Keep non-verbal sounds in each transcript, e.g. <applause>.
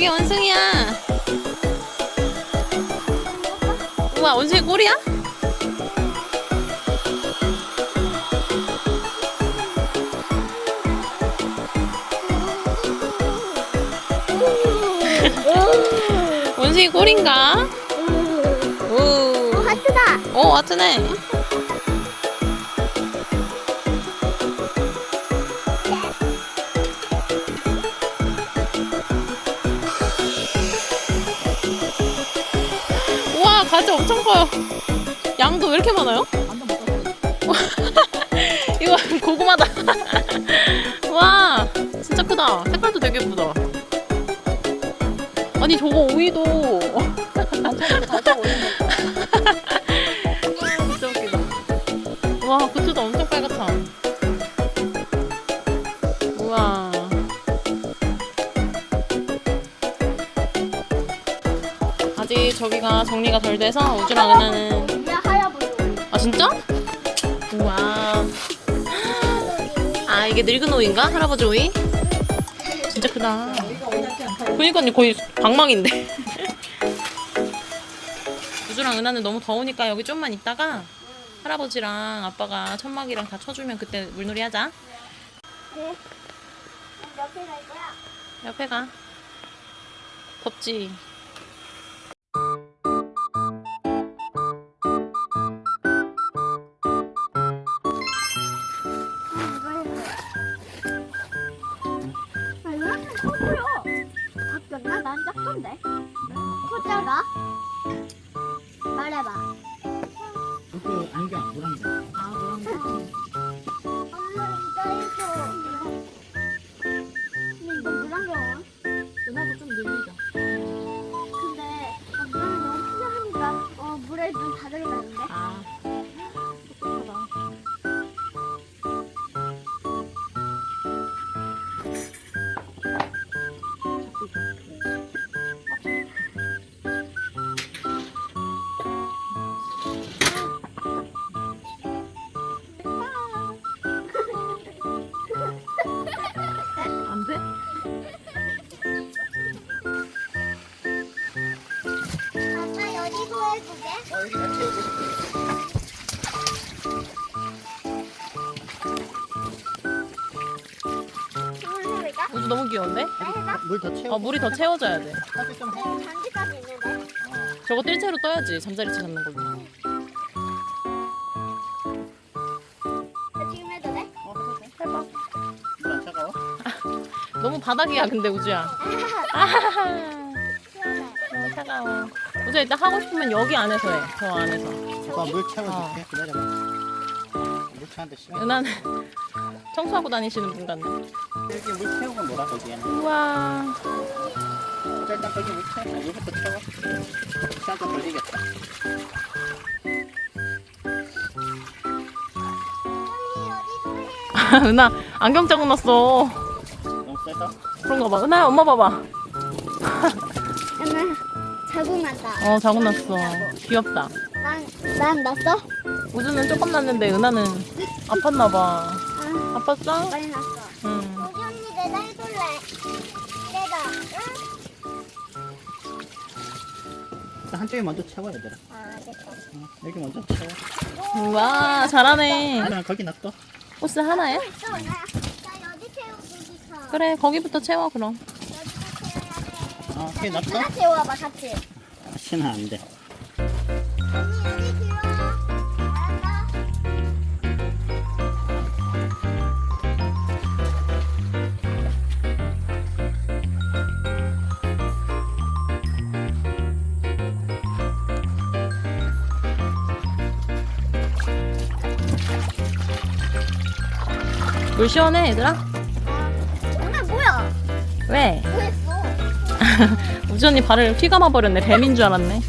여기 원숭이야. 우와, 원숭이 꼬리야? 원숭이 꼬리인가? 오, 오, 하트다. 오, 하트네. 가지 엄청 커요. 양도 왜 이렇게 많아요? <laughs> 이거 고구마다. <laughs> 와, 진짜 크다. 색깔도 되게 예쁘다. 아니, 저거 오이도. 정리가 덜 돼서 우주랑 은하는. 아 진짜? 우와. 아 이게 늙은 오이인가? 할아버지 오이? 진짜 크다. 그니까요 거의 방망인데. <laughs> 우주랑 은하는 너무 더우니까 여기 좀만 있다가 할아버지랑 아빠가 천막이랑 다 쳐주면 그때 물놀이 하자. 네. 옆에 갈 거야. 옆에 가. 덥지? 바뀌었 어. 이걸 해볼까? 우주 너무 귀여운데? 물더 채우고. 어, 물이 더 채워져야 돼. 좀 해. 잔디까지 있는데. 저거 뜰채로 떠야지. 잠자리채 잡는 걸로. 나 지금 해도 돼? 어, 해도 돼. 해봐. 물안 차가워? 너무 바닥이야, 근데 우주야. 시원해. 너무 차가워. 우주야, 이따 하고 싶으면 여기 안에서 해. 저 안에서. 오빠 물 채워줄게. 기다려봐. 물 차는데 시간. 은하는 <laughs> 청소하고 다니시는 분 같네. 여기 물 채우고 놀아 거기에는. 우와. 자, 일단 거기 물 채워. 아, 여기부터 채워. 시간 좀 걸리겠다. <laughs> 아, <laughs> 은하 안경 자국 났어. 너무 세서. 그런가 봐. 은하야, 엄마 봐봐. 자국 났다. 어, 자국 났어. 귀엽다. 난, 난 났어? 우주는 조금 났는데 은하는 아팠나 봐. 아, 아팠어? 많이 났어. 응. 우리 언니 내가 해볼래. 내가. 응? 자, 한쪽에 먼저 채워 얘들아. 아, 됐다. 어, 여기 먼저 채워. 우와, 잘하네. 그냥 거기 놔둬. 호스 하나야? 있어, 나, 나 여기 채우고 싶어. 그래, 거기부터 채워, 그럼. 채워야 돼. 어, 거기 놔둬. 하나 채워봐, 같이. 다시는 안 돼. 언니 여기 들어. 알았어? 물 시원해, 얘들아? 아, 오늘 뭐야? 왜? 뭐 했어? <laughs> 우주 언니 발을 휘감아 버렸네. 뱀인 줄 알았네.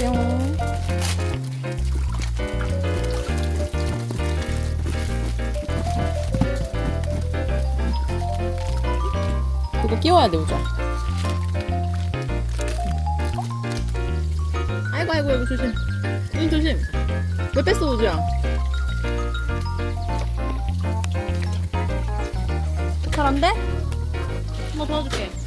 받아보세요. 그거 끼워야 돼, 우자. 아이고, 아이고, 아이고, 조심. 눈 조심. 왜 뺐어, 우주야? 잘한데? 한번 도와줄게.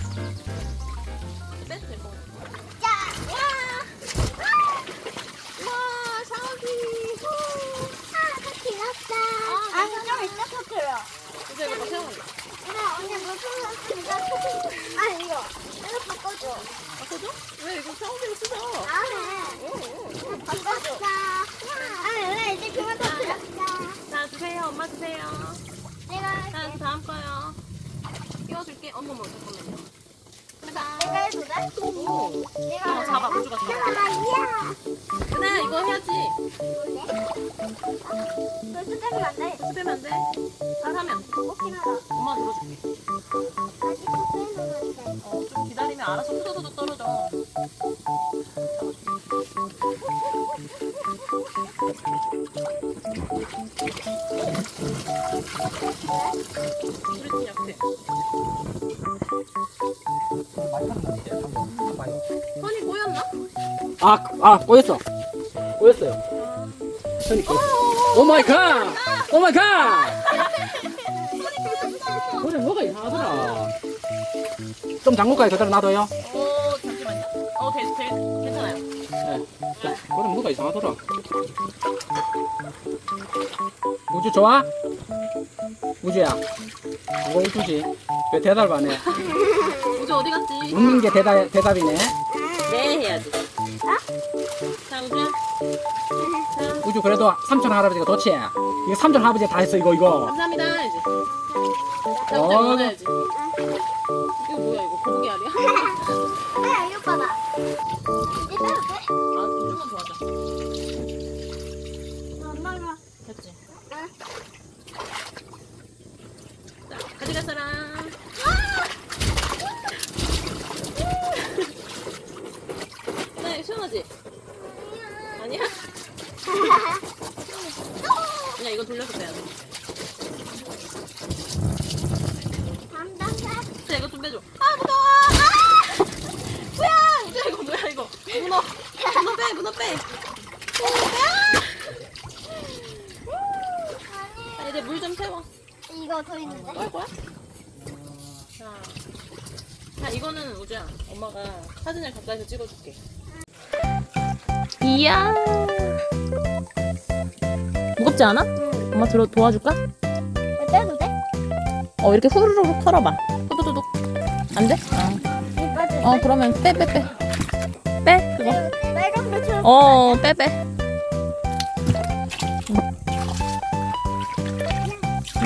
엄마 주세요. 내가 자, 다음 거요. 끼워줄게. 어머머, 잠깐만요. 내가 해도 돼? 오. 내가 이거 잡아, 우주가 잡아. 하나야. 그래, 이거 해야지. 너 숫자면 안 돼. 스빼면 안 돼. 잘 하면. 먹긴 하라. 엄마 들어줄게. 아직 빼면 안 돼. 어, 좀 기다리면 알아서 후두두두 떨어져. 약 <laughs> 손이 꼬였나? 아, 아 꼬였어. 꼬였어요. 손이 꼬였어. 오 마이 갓! 오 마이 갓! 그래 뭐가 이상하더라. 좀 잠글까요? 그대로 놔둬요. 오, 잠시만요. 어, 될, 될, 괜찮아요. 네. 자, 그래 뭐가 이상하더라. 우주 좋아? 우주야. 뭐 우주지? 왜 대답 안 해? 우주 어디 갔지? 웃는 게 대답, 대답이네. 네 해야지. 자, 우주야. 자, 우주 그래도 삼촌 할아버지가 좋지? 이거 삼촌 할아버지가 다 했어 이거 이거. 감사합니다. 해야지. 자, 어. 우주야, 이거. 이거 뭐야, 이거 거북이 알이야? 찍어줄게. 이야. 무겁지 않아? 엄마 들어 도와줄까? 빼도 돼? 어 이렇게 후루룩 털어봐. 후두두둑. 안 돼? 어. 이거 빼도 돼? 어 그러면 빼 빼 빼. 빼 그거. 빨간 것처럼. 어 빼 빼.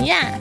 이야.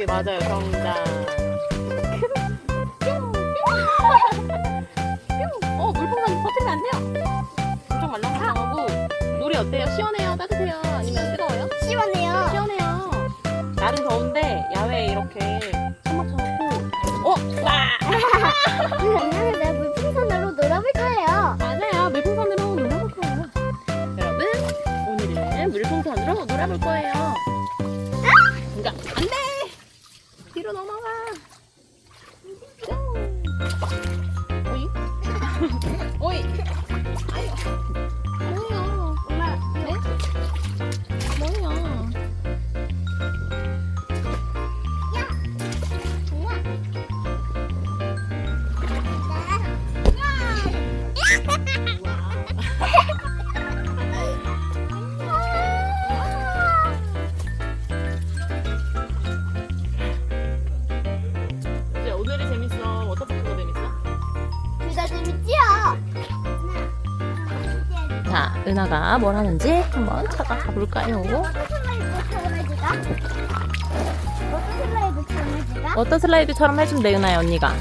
오케이 맞아요. 정답. 어, 물봉선 터지면 안 돼요. 엄청 말랑하고 물이 어때요? 시원해요? 따뜻해요? 아니면 뜨거워요? 시원해요. 시원해요. 날은 더운데 야외 에 이렇게 천막 쳐놓고 어? 와! <laughs> 네, 물풍선으로 놀아볼 거예요. 은하가 뭘 하는지 한번 찾아가 볼까요? 어떤 슬라이드처럼 해준대, 은하야, 언니가.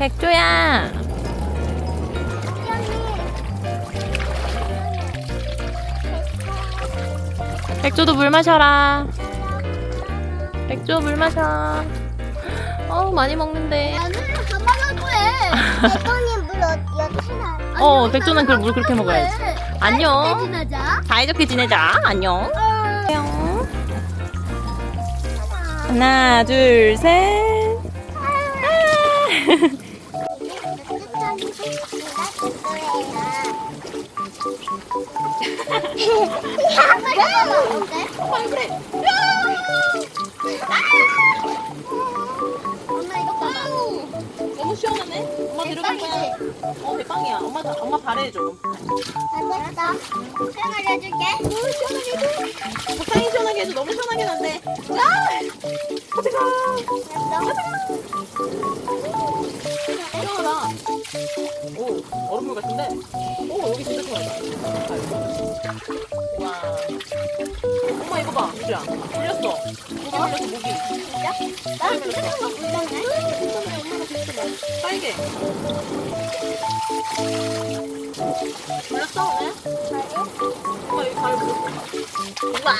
백조야. 백조도 물 마셔라. 백조 물 마셔. 어우, 많이 먹는데. 백종님 물 어- 여친아. 어, 백조는 그걸 물 그렇게 먹어야지. 안녕. 지나자. 사이좋게 지내자. 안녕. 안녕. 하나, 둘, 셋. 엄마 그래. 엄마 시원하네. 엄마 들어갈 거야. 어, 대빵이야. 엄마, 엄마 발해줘. 안 됐다. 시원하게 해줄게. 오, 시원하게 해줘. 적당히 시원하게 해줘. 너무 시원하게 난데. 시원하다. 오, 얼음물 같은데? 오, 여기 진짜 시원하다. 와. 엄마 이거 봐, 유주야. 물렸어. 물렸어. 나 진짜 거 물렸네. 빨개. 물렸어, 오늘? 엄마 여기 발 물렸어. 우와.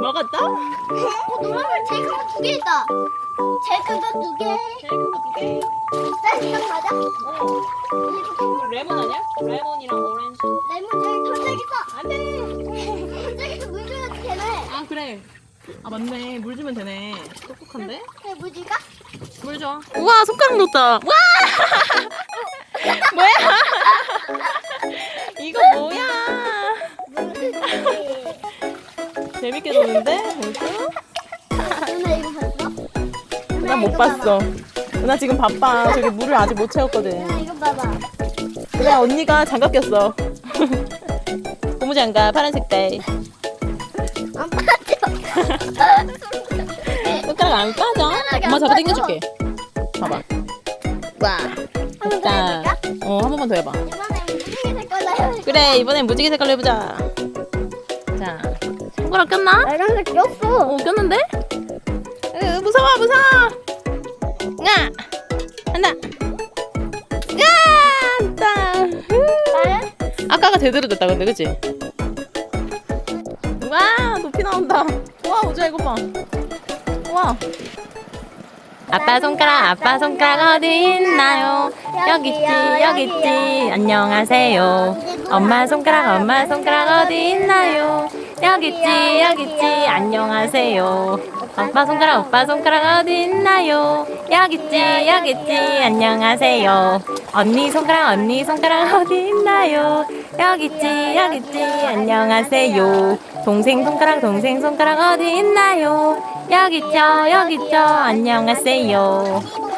먹었다? 어, 노란불 제일 큰 거 두 개 있다. 제일 큰 거 두 개. 제일 큰 거 두 개. 사이즈가 맞아? 어. 이거 레몬 아니야? 레몬이랑 오렌지. 레몬 저기 던져있어. 안 돼. 던져있어 물 줘야지 되네. 아, 그래. 아, 맞네. 물 주면 되네. 똑똑한데? 그 무지가? 물 줘. 우와, 손가락 넣었다. 와! <laughs> 뭐야? <laughs> 이거 뭐야? 재밌게 노는데? 누나 이거 봤어? 나못 봤어. 나 지금 바빠. 저기 물을 아직 못 채웠거든. 누나 이거 봐봐. 그래, 언니가 장갑 꼈어. 고무 장갑, 파란색 때. 안 빠져. <laughs> 손가락 안 빠져? 엄마 잡아 당겨줄게. 봐봐. 와. 한번 더. 해볼까? 어, 한 번만 더 해봐. 이번엔 무지개 색깔로 해볼까? 그래, 이번엔 무지개 색깔로 해보자. 자, 손가락 꼈나? 빨간색 꼈어. 어, 꼈는데? 으, 무서워, 무서워! 야! 한다! 야! 한다! 나는 아까가 제대로 됐다, 근데, 그치? 와, 높이 나온다. 와, 우주야, 이거 봐. 와. 아빠 손가락, 아빠 손가락 어디 있나요? 여기 있지, 여기 있지. 안녕하세요. 엄마 손가락, 엄마 손가락 어디 있나요? 여기 있지. 안녕하세요. 오빠 손가락, 오빠 손가락 어디 있나요? 여기 있지. 안녕하세요. 언니 손가락, 언니 손가락 어디 있나요? 여기 있지. 안녕하세요. 동생 손가락, 동생 손가락 어디 있나요? 여기 있죠. 안녕하세요.